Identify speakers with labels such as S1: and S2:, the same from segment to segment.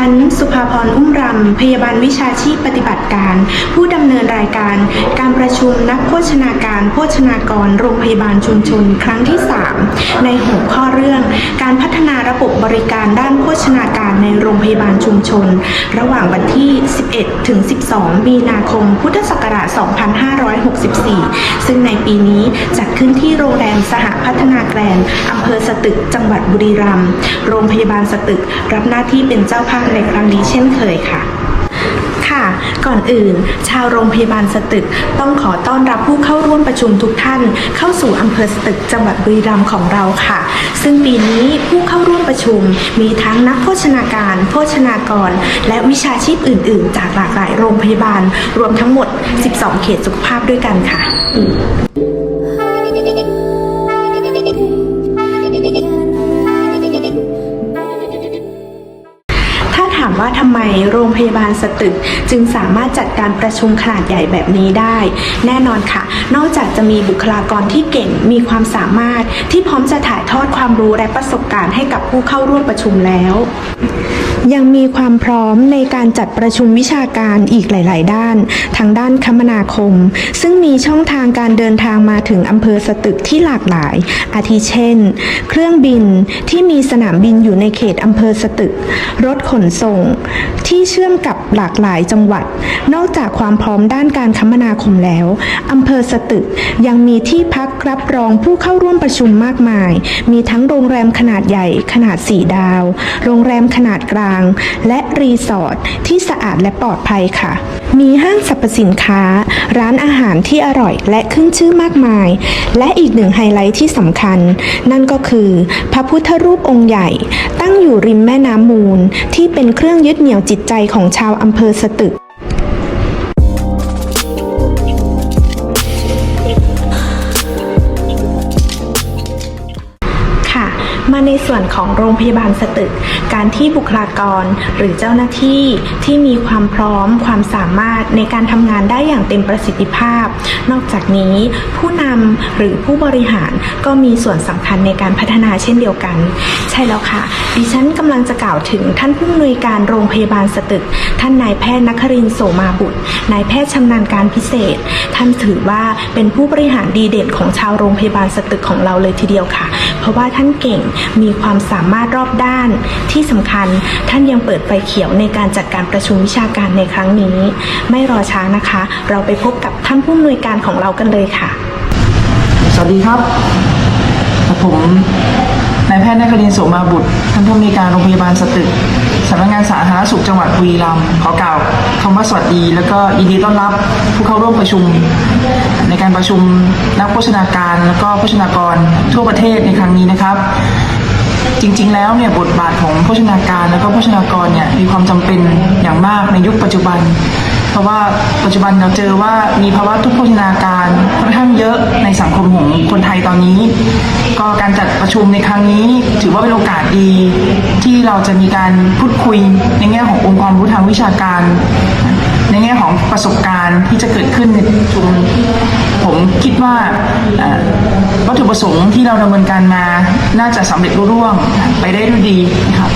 S1: ฉัน สุภาพรอุ้มรำ พยาบาลวิชาชีพปฏิบัติการ ผู้ดำเนินรายการ การประชุมนักโภชนาการโภชนากร โรงพยาบาลชุมชน ครั้งที่ 3 ในหัวข้อเรื่อง การพัฒนาระบบบริการด้านโภชนาการในโรงพยาบาลชุมชน ระหว่างวันที่ 11 ถึง 12 มีนาคม พุทธศักราช 2564 ซึ่งในปีนี้จัดขึ้นที่โรงแรมสหพัฒนาแกรนด์อำเภอสตึก จังหวัดบุรีรัมย์ โรงพยาบาลสตึกรับหน้าที่เป็นเจ้าภาพในครั้งนี้เช่นเคยค่ะค่ะก่อนอื่น ชาวโรงพยาบาลสตึก ต้องขอต้อนรับผู้เข้าร่วมประชุมทุกท่าน เข้าสู่อำเภอสตึกจังหวัดบุรีรัมย์ของเราค่ะ ซึ่งปีนี้ผู้เข้าร่วมประชุม มีทั้งนักโภชนาการ โภชนากร และวิชาชีพอื่น ๆ จากหลากหลายโรงพยาบาล รวมทั้งหมด 12 เขตสุขภาพด้วยกันค่ะ โรงพยาบาลสตึก จึงสามารถจัดการประชุมขนาดใหญ่แบบนี้ได้ แน่นอนค่ะ นอกจากจะมีบุคลากรที่เก่งมีความสามารถที่พร้อมจะถ่ายทอดความรู้และประสบการณ์ให้กับผู้เข้าร่วมประชุมแล้ว ยังมีความพร้อมในการจัดประชุมวิชาการอีกหลาย ๆ ด้าน ทางด้านคมนาคม ซึ่งมีช่องทางการเดินทางมาถึงอำเภอสตึกที่หลากหลาย อาทิเช่น เครื่องบินที่มีสนามบินอยู่ในเขตอำเภอสตึก รถขนส่งที่เชื่อมกับหลากหลายจังหวัด นอกจากความพร้อมด้านการคมนาคมแล้วอำเภอสตึกยังมีที่พักรับรองผู้เข้าร่วมประชุมมากมาย มีทั้งโรงแรมขนาดใหญ่ขนาด 4 ดาว โรงแรมขนาดกลาง และรีสอร์ทที่สะอาดและปลอดภัยค่ะ มีห้างสรรพสินค้า ร้านอาหารที่อร่อยและขึ้นชื่อมากมาย และอีกหนึ่งไฮไลท์ที่สำคัญ นั่นก็คือ พระพุทธรูปองค์ใหญ่ ตั้งอยู่ริมแม่น้ำมูลที่เป็นเครื่องยึดเหนี่ยวจิตใจของชาวอำเภอสตึก ในส่วนของโรงพยาบาลสตึก การที่บุคลากรหรือเจ้าหน้าที่ที่มีความพร้อมความสามารถในการทำงานได้อย่างเต็มประสิทธิภาพ นอกจากนี้ผู้นำหรือผู้บริหารก็มีส่วนสำคัญในการพัฒนาเช่นเดียวกัน ใช่แล้วค่ะ ดิฉันกำลังจะกล่าวถึงท่านผู้อำนวยการโรงพยาบาลสตึก ท่านนายแพทย์นครินโสมาบุตรนายแพทย์ชำนาญการพิเศษ ท่านถือว่าเป็นผู้บริหารดีเด่นของชาวโรงพยาบาลสตึกของเราเลยทีเดียวค่ะ เพราะว่าท่านเก่งมีความสามารถรอบด้าน ที่สำคัญท่านยังเปิดไฟเขียวในการจัดการประชุมวิชาการในครั้งนี้ ไม่รอช้านะคะ เราไปพบกับท่านผู้อำนวยการของเรากันเลยค่ะ
S2: สวัสดีครับผมนายแพทย์นครินโสมาบุตร ท่านผู้อำนวยการโรงพยาบาลสตึกสำนักงานสาธารณสุขจังหวัดบุรีรัมย์ขอกล่าวคำว่าสวัสดี แล้วก็ยินดีต้อนรับผู้เข้าร่วมประชุม ในการประชุมนักโภชนาการ แล้วก็โภชนากรทั่วประเทศในครั้งนี้นะครับ จริง ๆ แล้วเนี่ยบทบาทของโภชนาการแล้วก็โภชนากรเนี่ยมีความจำเป็นอย่างมากในยุคปัจจุบัน เพราะว่าปัจจุบันเราเจอว่ามีภาวะทุกข์โภชนาการค่อนข้างเยอะในสังคมของคนไทยตอนนี้ ก็การจัดประชุมในครั้งนี้ ถือว่าเป็นโอกาสดี ที่เราจะมีการพูดคุยในแง่ขององค์ความรู้ทางวิชาการ แง่ของประสบการณ์ที่จะเกิดขึ้นในประชุมผมคิดว่าวัตถุประสงค์ที่เราดำเนินการมาน่าจะสำเร็จรุ่ร่วงไปได้ด้วยดีนะครับ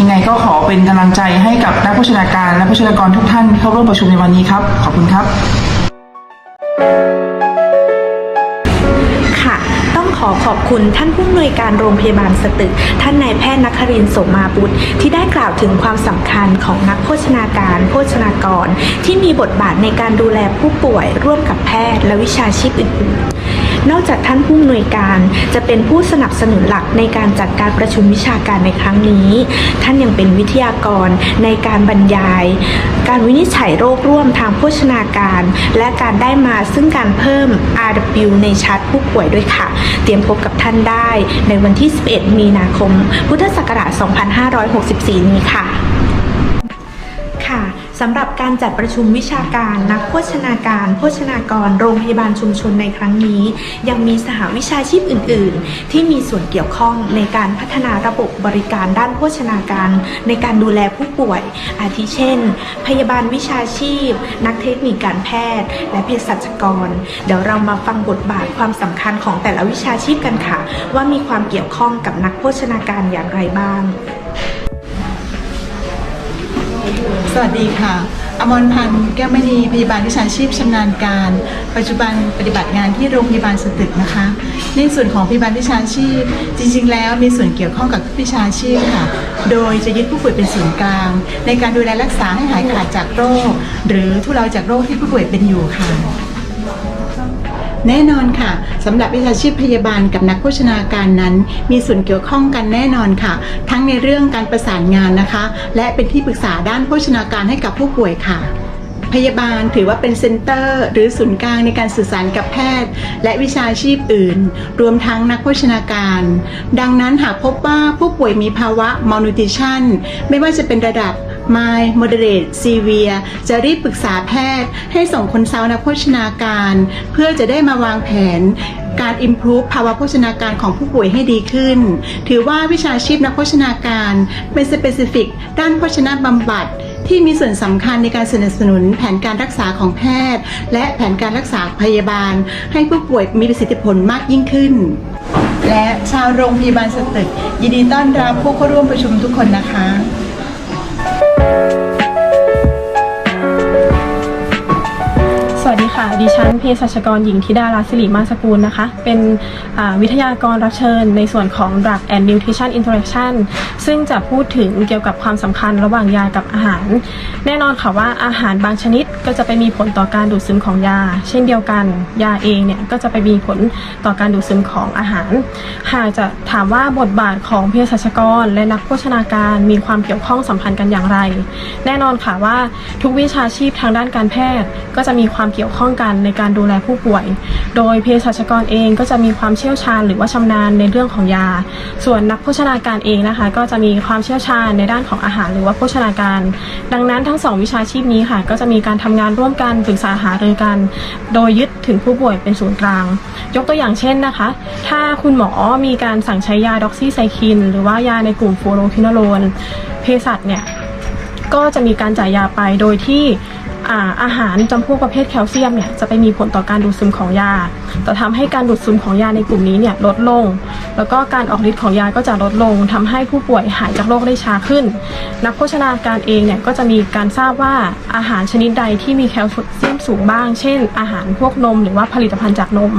S2: ยังไงก็ขอเป็นกำลังใจให้กับนักโภชนาการและผู้ชนากรทุกท่านเข้าร่วมประชุมในวันนี้ครับ ขอบคุณครับ
S1: คุณท่านผู้อำนวยการโรงพยาบาลสตึก ท่านนายแพทย์นครินโสมาบุตรที่ได้กล่าวถึงความสำคัญของนักโภชนาการ โภชนากร ที่มีบทบาทในการดูแลผู้ป่วยร่วมกับแพทย์และวิชาชีพอื่นๆ นอกจากท่านผู้อำนวยการจะเป็นผู้สนับสนุนหลักในการจัดการประชุมวิชาการในครั้งนี้ ท่านยังเป็นวิทยากรในการบรรยาย การวินิจฉัยโรคร่วมทางโภชนาการ และการได้มาซึ่งการเพิ่ม RW ในชาร์ตผู้ป่วยด้วยค่ะ เตรียมพบกับท่านได้ในวันที่ 11 มีนาคม พุทธศักราช 2564 นี้ค่ะ ค่ะ สำหรับการจัดประชุมวิชาการนักโภชนาการ โภชนากร โรงพยาบาลชุมชนในครั้งนี้ ยังมีสหวิชาชีพอื่น ๆ ที่มีส่วนเกี่ยวข้องในการพัฒนาระบบบริการด้านโภชนาการ ในการดูแลผู้ป่วย อาทิเช่น พยาบาลวิชาชีพ นักเทคนิคการแพทย์ และเภสัชกร เดี๋ยวเรามาฟังบทบาทความสำคัญของแต่ละวิชาชีพกันค่ะ ว่ามีความเกี่ยวข้องกับนักโภชนาการอย่างไรบ้าง
S3: สวัสดีค่ะ อมรพันธ์แก้วมณีพยาบาลวิชาชีพชำนาญการ ปัจจุบันปฏิบัติงานที่โรงพยาบาลสตึกนะคะ ในส่วนของพยาบาลวิชาชีพ จริง ๆ แล้วมีส่วนเกี่ยวข้องกับทุกวิชาชีพค่ะ โดยจะยึดผู้ป่วยเป็นศูนย์กลาง ในการดูแลรักษาให้หายขาดจากโรค หรือทุเลาจากโรคที่ผู้ป่วยเป็นอยู่ค่ะ แน่นอนค่ะสำหรับวิชาชีพพยาบาลกับนักโภชนาการนั้น มีส่วนเกี่ยวข้องกันแน่นอนค่ะ ทั้งในเรื่องการประสานงานนะคะ และเป็นที่ปรึกษาด้านโภชนาการให้กับผู้ป่วยค่ะพยาบาลถือว่าเป็นเซ็นเตอร์ หรือศูนย์กลางในการสื่อสารกับแพทย์ และวิชาชีพอื่น รวมทั้งนักโภชนาการ ดังนั้นหากพบว่าผู้ป่วยมีภาวะ malnutrition ไม่ว่าจะเป็นระดับ mild moderate severe จะรีบปรึกษาแพทย์ ให้ส่งคนเซานักโภชนาการ เพื่อจะได้มาวางแผนการ improve ภาวะโภชนาการของผู้ป่วยให้ดีขึ้น ถือว่าวิชาชีพนักโภชนาการเป็น specific ด้านโภชนาบำบัด ที่มีส่วนสำคัญในการสนับสนุนแผนการรักษาของแพทย์ และแผนการรักษาพยาบาล ให้ผู้ป่วยมีประสิทธิผลมากยิ่งขึ้น และชาวโรงพยาบาลสตึก ยินดีต้อนรับผู้เข้าร่วมประชุมทุกคนนะคะ
S4: สวั่ะดิฉันเภสัชกรหญิงธิดาราศิริมาสกุลนะคะ เป็นวิทยากรรับเชิญในส่วนของ Drug and Nutrition Interaction ซึ่งจะพูดถึงเกี่ยวกับความสำคัญระหว่างยากับอาหาร แน่นอนค่ะว่าอาหารบางชนิดก็จะไปมีผลต่อการดูดซึมของยา เช่นเดียวกัน ยาเองเนี่ยก็จะไปมีผลต่อการดูดซึมของอาหาร หากจะถามว่าบทบาทของเภสัชกร และนักโภชนาการมีความเกี่ยวข้องสัมพันธ์กันอย่างไร แน่นอนค่ะว่าทุกวิชาชีพทางด้านการแพทย์ก็จะมีความเกี่ยวข้องกันในการดูแลผู้ป่วย โดยเภสัชกรเองก็จะมีความเชี่ยวชาญหรือว่าชำนาญในเรื่องของยา ส่วนนักโภชนาการเองนะคะ ก็จะมีความเชี่ยวชาญในด้านของอาหารหรือว่าโภชนาการ ดังนั้นทั้งสองวิชาชีพนี้ค่ะ ก็จะมีการทำงานร่วมกันปรึกษาหารือกัน โดยยึดถึงผู้ป่วยเป็นศูนย์กลาง ยกตัวอย่างเช่นนะคะ ถ้าคุณหมอมีการสั่งใช้ยาด็อกซี่ไซคิน หรือว่ายาในกลุ่มฟลูโรคินโลนเภสัชเนี่ยก็จะมีการจ่ายยาไปโดยที่ อาอาหารจำพวกประเภทแคลเซียมเนี่ยจะไปมีผลต่อการดูดซึมของยาจะทำให้การดูดซึมของยาในกลุ่มนี้เนี่ยลดลง แล้วก็การออกฤทธิ์ของยาก็จะลดลงทำให้ผู้ป่วยหายจากโรคได้ช้าขึ้น นักโภชนาการเองเนี่ยก็จะมีการทราบว่าอาหารชนิดใดที่มีแคลเซียมสูงบ้าง เช่น อาหารพวกนม หรือว่าผลิตภัณฑ์จากนม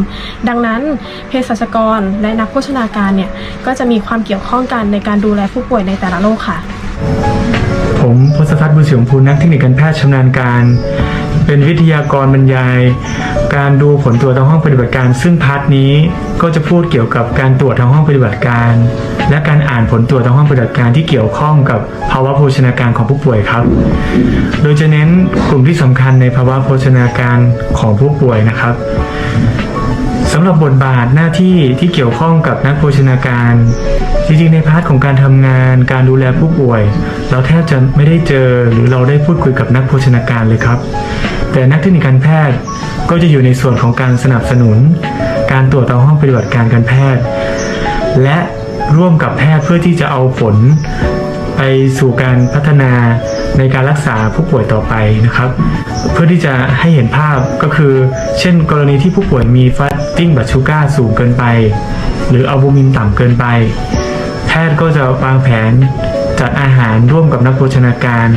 S4: ดังนั้นเภสัชกรและนักโภชนาการเนี่ยก็จะมีความเกี่ยวข้องกันในการดูแลผู้ป่วยในแต่ละโรคค่ะ
S5: ผมพศพัฒน์บุญเสียงพูนักเทคนิคการแพทย์ชำนาญการ เป็นวิทยากรบรรยาย การดูผลตรวจทางห้องปฏิบัติการ ซึ่งพาร์ทนี้ก็จะพูดเกี่ยวกับการตรวจทางห้องปฏิบัติการ และการอ่านผลตรวจทางห้องปฏิบัติการที่เกี่ยวข้องกับภาวะโภชนาการของผู้ป่วยครับ โดยจะเน้นกลุ่มที่สำคัญในภาวะโภชนาการของผู้ป่วยนะครับ สำหรับบทบาทหน้าที่ที่เกี่ยวข้องกับนักโภชนาการ จริงๆ ในพาร์ทของการทำงาน การดูแลผู้ป่วย เราแทบจะไม่ได้เจอหรือเราได้พูดคุยกับนักโภชนาการเลยครับ แต่นักเทคนิคการแพทย์ก็จะอยู่ในส่วนของการสนับสนุน การตรวจตามห้องปฏิบัติการการแพทย์ และร่วมกับแพทย์เพื่อที่จะเอาผล ไปสู่การพัฒนาในการรักษาผู้ป่วยต่อไปนะครับ เพื่อที่จะให้เห็นภาพก็คือ เช่น กรณีที่ผู้ป่วยมีฟัตติ้งบัตชูการ์สูงเกินไป หรืออัลบูมินต่ำเกินไป แพทย์ก็จะวางแผนจัดอาหารร่วมกับนักโภชนาการ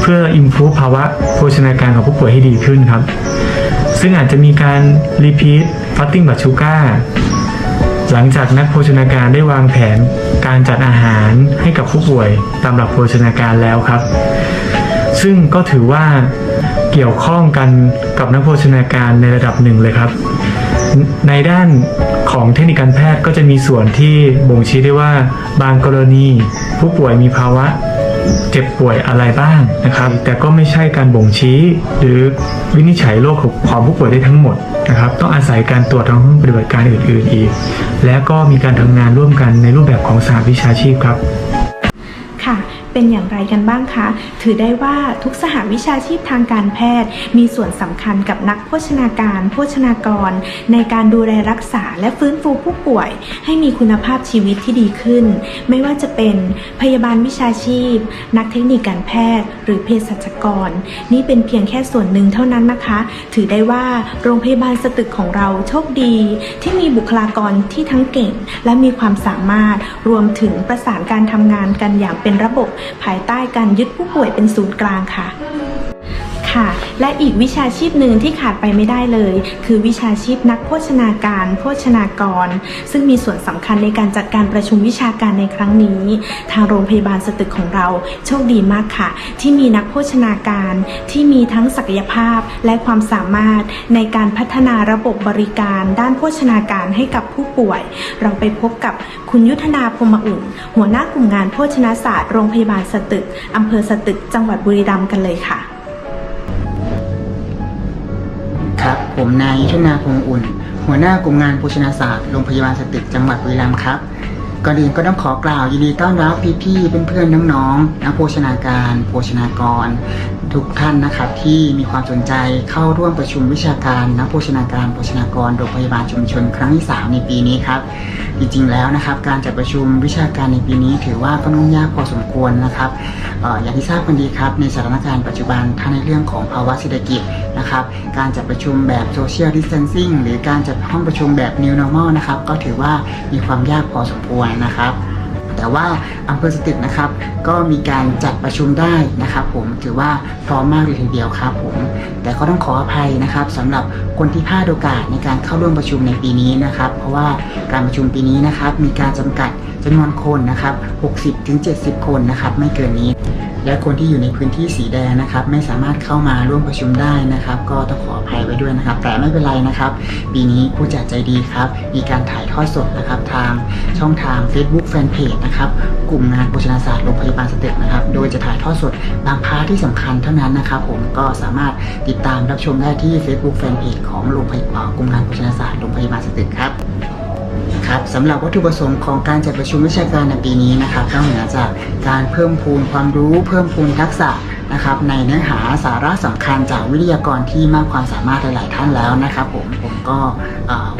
S5: เพื่ออิมพูภาวะโภชนาการของผู้ป่วยให้ดีขึ้นครับ ซึ่งอาจจะมีการรีพีทฟัตติ้งบัตชูการ์ หลังจากนักโภชนาการได้วางแผนการจัดอาหารให้กับผู้ป่วยตามหลักโภชนาการแล้วครับ ซึ่งก็ถือว่าเกี่ยวข้องกันกับนักโภชนาการในระดับหนึ่งเลยครับ ในด้านของเทคนิคการแพทย์ก็จะมีส่วนที่บ่งชี้ได้ว่าบางกรณี ผู้ป่วยมีภาวะเจ็บป่วยอะไรบ้างนะครับ แต่ก็ไม่ใช่การบ่งชี้หรือวินิจฉัยโรคของผู้ป่วยได้ทั้งหมด นะครับต้องอาศัยการตรวจทางห้องปฏิบัติการอื่น ๆ อีก และก็มีการทำงานร่วมกันในรูปแบบของสหวิชาชีพครับ
S1: เป็นอย่างไรกันบ้างคะ ถือได้ว่าทุกสหวิชาชีพทางการแพทย์ มีส่วนสำคัญกับนักโภชนาการ โภชนากร ในการดูแลรักษาและฟื้นฟูผู้ป่วย ให้มีคุณภาพชีวิตที่ดีขึ้น ไม่ว่าจะเป็นพยาบาลวิชาชีพ นักเทคนิคการแพทย์ หรือเภสัชกร นี่เป็นเพียงแค่ส่วนหนึ่งเท่านั้นนะคะ ถือได้ว่าโรงพยาบาลสตึกของเราโชคดี ที่มีบุคลากรที่ทั้งเก่ง และมีความสามารถรวมถึงประสานการทำงานกันอย่างเป็นระบบภายใต้การยึดผู้ป่วยเป็นศูนย์กลางค่ะ ค่ะ และอีกวิชาชีพหนึ่งที่ขาดไปไม่ได้เลย คือวิชาชีพนักโภชนาการ โภชนากร ซึ่งมีส่วนสำคัญในการจัดการประชุมวิชาการในครั้งนี้ ทางโรงพยาบาลสตึกของเราโชคดีมากค่ะ ที่มีนักโภชนาการที่มีทั้งศักยภาพและความสามารถในการพัฒนาระบบบริการด้านโภชนาการให้กับผู้ป่วย เราไปพบกับคุณยุทธนาพรมอุ่น หัวหน้ากลุ่มงานโภชนาศาสตร์โรงพยาบาลสตึกอำเภอสตึกจังหวัดบุรีรัมย์กันเลยค่ะ
S6: ครับ ผมนายยุทธนาพงอุ่น หัวหน้ากลุ่มงานโภชนาศาสตร์โรงพยาบาลสตึกจังหวัดบุรีรัมย์ครับ ก่อนอื่นก็ต้องขอกล่าวยินดีต้อนรับพี่ๆเพื่อนๆน้องๆนักโภชนาการ โภชนากร ทุกท่านนะครับที่มีความสนใจเข้าร่วมประชุมวิชาการนักโภชนาการโภชนากรโรงพยาบาลชุมชนครั้งที่ 3 ในปีนี้ครับ จริงๆแล้วนะครับ การจัดประชุมวิชาการในปีนี้ ถือว่าก็นุ่งยากพอสมควรนะครับอออย่างที่ทราบกันดีครับ ในสถานการณ์ปัจจุบันทั้งในเรื่องของภาวะเศรษฐกิจนะครับ การจัดประชุมแบบ social distancing หรือการจัดห้องประชุมแบบ new normal นะครับ ก็ถือว่ามีความยากพอสมควรนะครับ แต่ว่าอำเภอสตึกนะครับ ก็มีการจัดประชุมได้นะครับ ผมถือว่าพร้อมมากเลยทีเดียวครับผม แต่ก็ต้องขออภัยนะครับสำหรับคนที่พลาดโอกาสในการเข้าร่วมประชุมในปีนี้นะครับ เพราะว่าการประชุมปีนี้นะครับ มีการจำกัดจำนวนคนนะครับ 60ถึง70 คนนะครับ ไม่เกินนี้ และคนที่อยู่ในพื้นที่สีแดงนะครับ ไม่สามารถเข้ามาร่วมประชุมได้นะครับ ก็ต้องขออภัยไว้ด้วยนะครับ แต่ไม่เป็นไรนะครับ ปีนี้ผู้จัดใจดีครับ มีการถ่ายทอดสดนะครับทางช่องทาง Facebook Fanpage นะครับกลุ่มงานโภชนาศาสตร์โรงพยาบาลสตึกนะครับ โดยจะถ่ายทอดสดบางพาร์ทที่สำคัญเท่านั้นนะครับ ผมก็สามารถติดตามรับชมได้ที่ Facebook Fanpage ของโรงพยาบาลกลุ่มงานโภชนาศาสตร์โรงพยาบาลสตึกครับ ครับสำหรับวัตถุประสงค์ของการจัดประชุมวิชาการในปีนี้นะครับนอกเหนือจากการเพิ่มพูนความรู้เพิ่มพูนทักษะนะครับในเนื้อหาสาระสำคัญจากวิทยากรที่มากความสามารถหลาย ๆ ท่านแล้วนะครับผมผมก็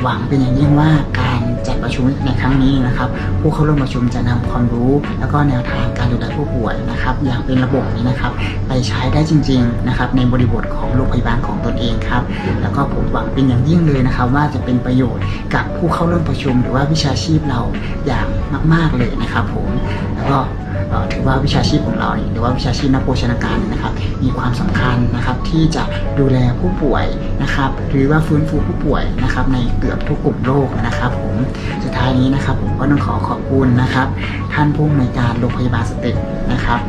S6: หวังเป็นอย่างยิ่งว่าการ จัดประชุมในครั้งนี้นะครับ ผู้เข้าร่วมประชุมจะนำความรู้ แล้วก็แนวทางการดูแลผู้ป่วยนะครับ อย่างเป็นระบบนี้นะครับ ไปใช้ได้จริง ๆนะครับ ในบริบทของโรงพยาบาลของตนเองครับ แล้วก็ผมหวังเป็นอย่างยิ่งเลยนะครับ ว่าจะเป็นประโยชน์กับผู้เข้าร่วมประชุม หรือว่าวิชาชีพเราอย่างมาก ๆเลยนะครับ ผมแล้วก็ เอ่อถือว่าวิชาชีพของเรา หรือว่าวิชาชีพนักโภชนาการนะครับ มีความสำคัญนะครับที่จะดูแลผู้ป่วยนะครับ หรือว่าฟื้นฟูผู้ป่วยนะครับ ในเกือบทุกกลุ่มโรคนะครับ ผมสุดท้ายนี้นะครับ ผมก็ต้องขอขอบคุณนะครับ ท่านผู้อำนวยการโรงพยาบาลสตึกนะครับ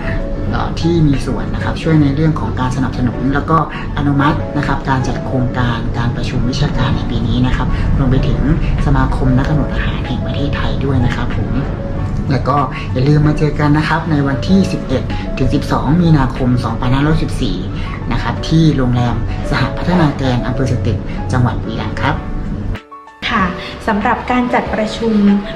S6: ที่มีส่วนนะครับช่วยในเรื่องของการสนับสนุน แล้วก็อนุมัตินะครับการจัดโครงการการประชุมวิชาการในปีนี้นะครับรวมไปถึงสมาคมนักกำหนดอาหารแห่งประเทศไทยด้วยนะครับผม แล้วก็อย่าลืมมาเจอกันนะครับในวันที่ 11 ถึง 12 มีนาคม 2514 นะครับที่โรงแรมสหพัฒนาแกนอำเภอสตึกจังหวัดบุรีรัมย์ครับ
S1: ค่ะสำหรับการจัดประชุม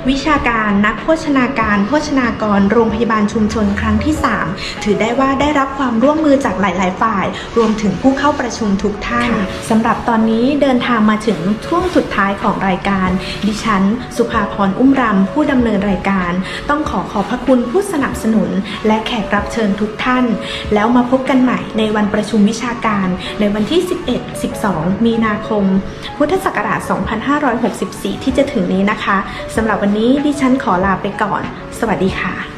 S1: วิชาการนักโภชนาการโภชนากรโรงพยาบาลชุมชนครั้งที่ 3 ถือได้ว่าได้รับความร่วมมือจากหลาย ๆ ฝ่าย รวมถึงผู้เข้าประชุมทุกท่านสำหรับตอนนี้เดินทางมาถึงช่วงสุดท้ายของรายการ ดิฉัน สุภาพรอุ้มรำผู้ดำเนินรายการ ต้องขอขอบพระคุณผู้สนับสนุน และแขกรับเชิญทุกท่าน แล้วมาพบกันใหม่ในวันประชุมวิชาการ ในวันที่ 11 12 มีนาคม พุทธศักราช2564 ที่จะถึงนี้นะคะสำหรับวันนี้ดิฉันขอลาไปก่อน สวัสดีค่ะ